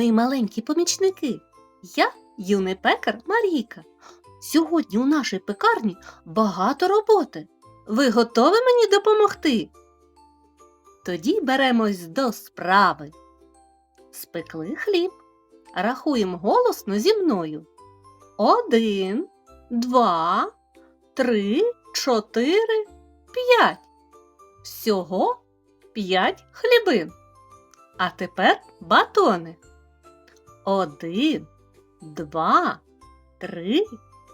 мої маленькі помічники. Я юний пекар Марійка. Сьогодні у нашій пекарні багато роботи. Ви готові мені допомогти? Тоді беремось до справи. Спекли хліб. Рахуємо голосно зі мною. Один, два, три, чотири, п'ять. Всього п'ять хлібин. А тепер батони. Один, два, три,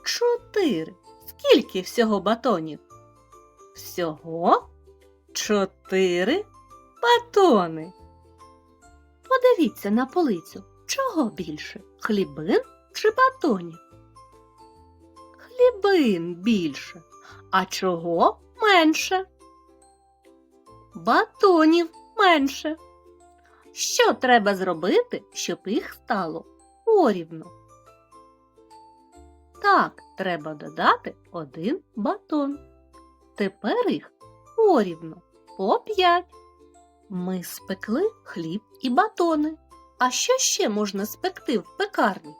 чотири. Скільки всього батонів? Всього чотири батони. Подивіться на полицю. Чого більше? Хлібин чи батонів? Хлібин більше. А чого менше? Батонів менше. Що треба зробити, щоб їх стало порівну? Так, треба додати один батон. Тепер їх порівну по п'ять. Ми спекли хліб і батони. А що ще можна спекти в пекарні?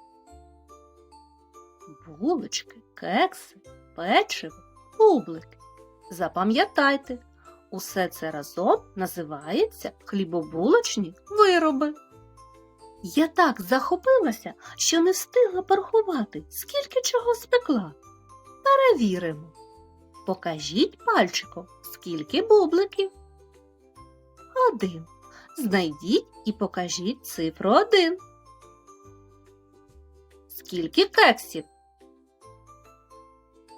Булочки, кекси, печиво, бублики. Запам'ятайте, усе це разом називається хлібобулочні вироби. Я так захопилася, що не встигла порахувати, скільки чого спекла. Перевіримо. Покажіть пальчиком, скільки бубликів. Один. Знайдіть і покажіть цифру один. Скільки кексів?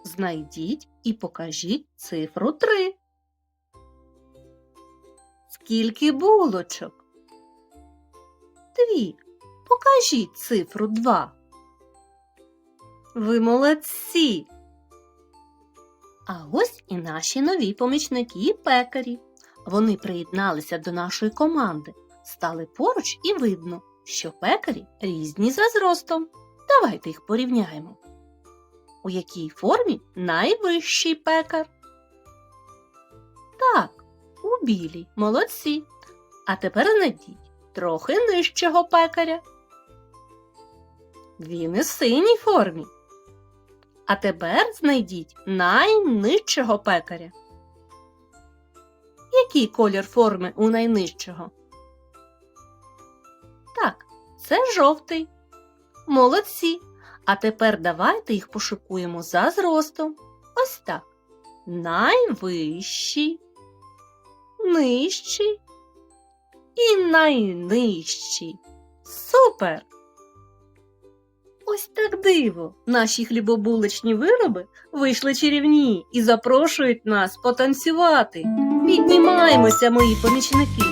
Знайдіть і покажіть цифру три. Скільки булочок? Дві. Покажіть цифру два. Ви молодці. А ось і наші нові помічники пекарі. Вони приєдналися до нашої команди, стали поруч і видно, що пекарі різні за зростом. Давайте їх порівняємо. У якій формі найвищий пекар? Так, у білій, молодці. А тепер знайдіть трохи нижчого пекаря. Він в синій формі. А тепер знайдіть найнижчого пекаря. Який колір форми у найнижчого? Так, це жовтий. Молодці. А тепер давайте їх пошукуємо за зростом. Ось так. Найвищий, нижчий і найнижчий. Супер! Ось так диво. Наші хлібобулочні вироби вийшли чарівні і запрошують нас потанцювати. Піднімаємося, мої помічники.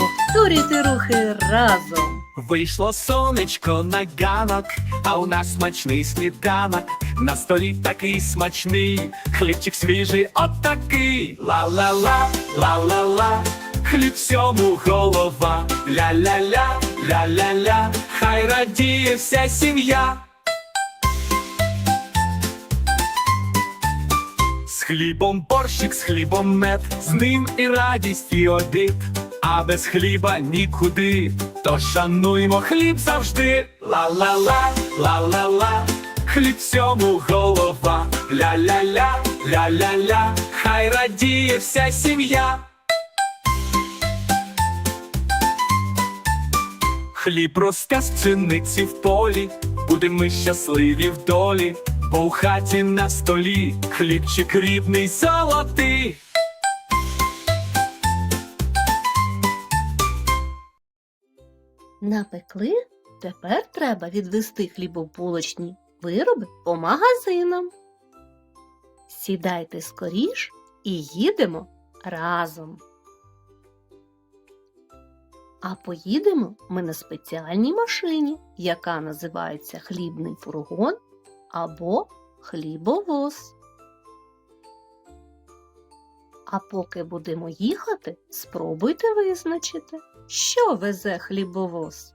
Повторюйте рухи разом. Вийшло сонечко на ганок, а у нас смачний сніданок. На столі такий смачний, хлібчик свіжий, отакий. Ла-ла-ла, ла-ла-ла, хліб всьому голова. Ля-ля-ля, ля-ля-ля, хай радіє вся сім'я. З хлібом борщик, з хлібом мед, з ним і радість, і обід. А без хліба нікуди, то шануймо хліб завжди. Ла-ла-ла, ла-ла-ла, хліб всьому голова. Ля-ля-ля, ля-ля-ля, хай радіє вся сім'я. Хліб росте з пшениці в полі, будемо ми щасливі в долі, бо у хаті на столі хлібчик рідний золотий. Напекли, тепер треба відвести хлібобулочні вироби по магазинам. Сідайте скоріш і їдемо разом. А поїдемо ми на спеціальній машині, яка називається хлібний фургон або хлібовоз. А поки будемо їхати, спробуйте визначити, що везе хлібовоз.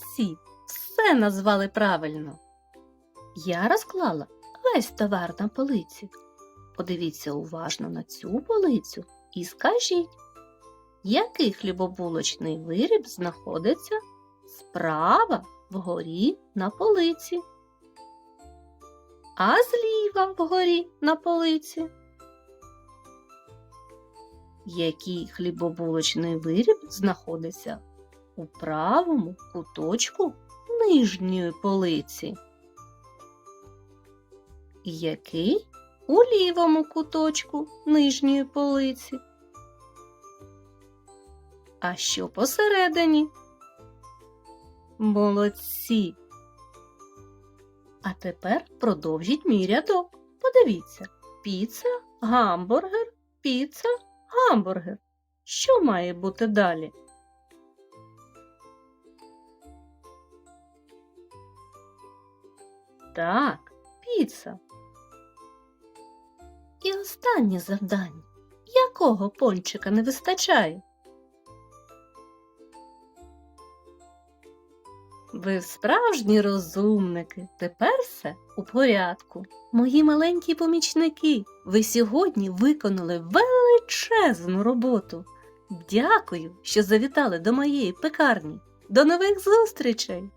Молодці! Все назвали правильно. Я розклала весь товар на полиці. Подивіться уважно на цю полицю і скажіть, який хлібобулочний виріб знаходиться справа вгорі на полиці, а зліва вгорі на полиці. Який хлібобулочний виріб знаходиться у правому куточку нижньої полиці? Який у лівому куточку нижньої полиці? А що посередині? Молодці. А тепер продовжіть мій рядок. Подивіться: піца, гамбургер, піца, гамбургер. Що має бути далі? Так, піца. І останнє завдання. Якого пончика не вистачає? Ви справжні розумники. Тепер все у порядку. Мої маленькі помічники, ви сьогодні виконали величезну роботу. Дякую, що завітали до моєї пекарні. До нових зустрічей!